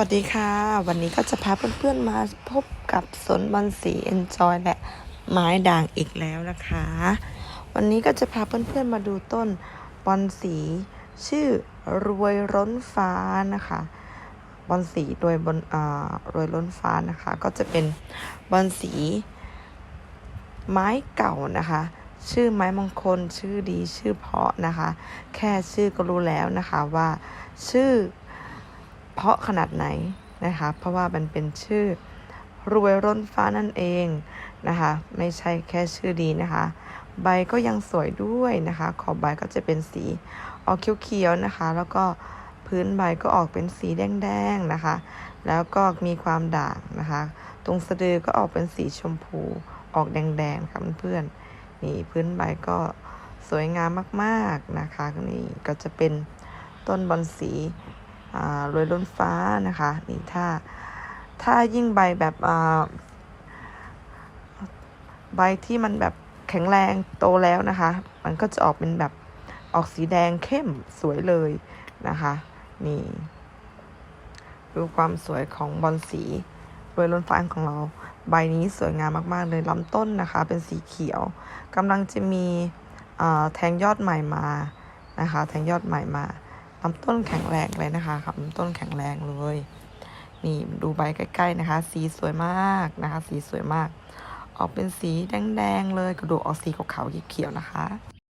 วัสดีค่ะ วันนี้ก็จะพาเพื่อนๆมาพบกับสนบอลสี Enjoy และไม้ด่างอีกแล้วนะคะ วันนี้ก็จะพาเพื่อนๆมาดูต้นบอลสี ชื่อรวยร้นฟ้านะคะบอลสีรวยบนอ่ารวยล้นฟ้านะคะ ก็จะเป็นบอลสี ไม้เก่านะคะ ชื่อไม้มงคลชื่อดีชื่อเพาะนะคะ แค่ชื่อก็รู้แล้วนะคะว่า ชื่อ เพราะขนาดไหนนะคะ เพราะว่ามันเป็นชื่อรวยร้นฟ้านั่นเองนะคะ ไม่ใช่แค่ชื่อดีนะคะ ใบก็ยังสวยด้วยนะคะ ขอบใบก็จะเป็นสีออกเขียวๆนะคะ แล้วก็พื้นใบก็ออกเป็นสีแดงๆนะคะ แล้วก็มีความด่างนะคะ ตรงสะดือก็ออกเป็นสีชมพูออกแดงๆค่ะเพื่อนๆนี่พื้นใบก็สวยงามมากๆนะคะนี่ก็จะเป็นต้นบอนสี รวยล้นฟ้านะคะนี่ถ้าถ้ายิ่งใบแบบใบที่มันแบบแข็งแรงโตแล้วนะคะ มันก็จะออกเป็นแบบออกสีแดงเข้มสวยเลยนะคะ นี่ ดูความสวยของบอลสีรวยล้นฟ้าของเรา ใบนี้สวยงามมากๆเลยลำต้นนะคะ เป็นสีเขียวกำลังจะมีแทงยอดใหม่มานะคะ แทงยอดใหม่มา ลำต้นแข็งแรงเลยนะคะครับลำต้นแข็งแรงเลย นี่ดูใบใกล้ ๆนะคะ สีสวยมากนะคะ สีสวยมาก ออกเป็นสีแดงๆเลยกระดูกออกสีขาวๆเขียวๆนะคะ